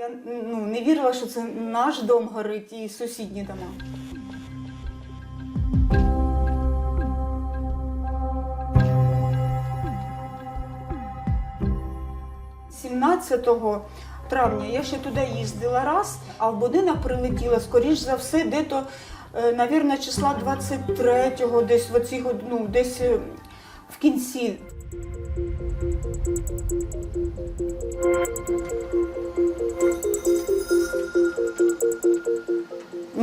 Я ну, не вірила, що це наш дом горить і сусідні дома. – 17 травня я ще туди їздила раз, а в будинок прилетіла, скоріш за все, де-то, е, навірно, числа 23-го, десь в оці, ну, десь е, в кінці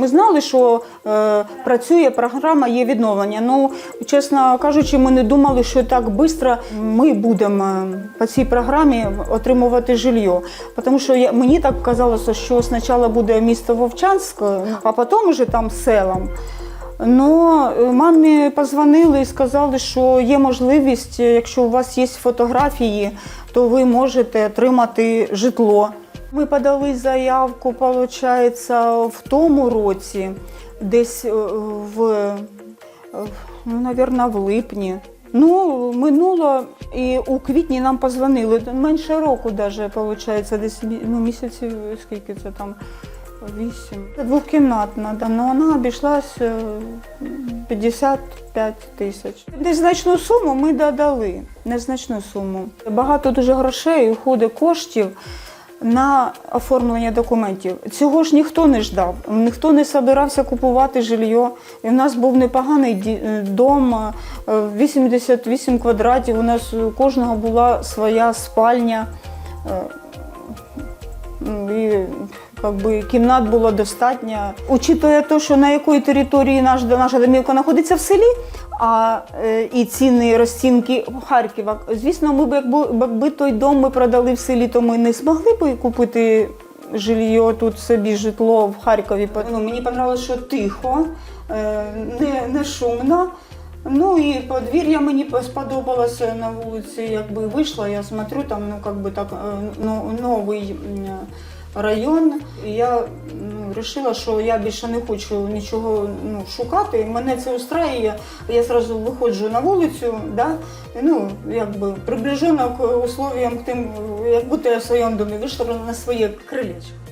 знали, що е, працює програма є відновлення. Ну, чесно кажучи, ми не думали, що так швидко ми будемо е, по цій програмі отримувати жилье. Тому що я, мені так казалося, що спочатку буде місто Вовчанськ, а потім вже там селом. Ну, е, мамі позвонили і сказали, що є можливість, е, якщо у вас є фотографії, то ви можете отримати житло. Ми подали заявку, виходить, в тому році, десь е, в, е, ну, мабуть, в липні. Ну, минуло, і у квітні нам позвонили. Менше року навіть, виходить, десь ну, місяців, скільки це там, вісім. Це Двохкімнатна, да, ну вона обійшлась е, 55 тисяч. Незначну суму ми додали, незначну суму. Багато дуже грошей уходить коштів на оформлення документів. Цього ж ніхто не ждав, ніхто не збирався купувати жилье. І в нас був непоганий е, дом, е, 88 квадратів. У нас у кожного була своя спальня. е, І как би, кімнат було достатньо. Учитує те, що на якій території наш, наша домівка знаходиться в селі, а е, і ціни розцінки Харкова. Звісно, ми б якби, якби той дом ми продали в селі, то ми не змогли б купити жилье тут собі житло в Харкові. Ну, мені подобалося, що тихо, е, не, не шумно. Ну і подвір'я мені сподобалося на вулиці. Якби вийшла, я смотрю, там ну как би так ну, новий район. І я ну, вирішила, що я більше не хочу нічого ну, шукати. Мене це устраює. Я одразу виходжу на вулицю, да? ну якби приближено к условиям тим, як будто я в своєму домі вийшла на своє крилечко.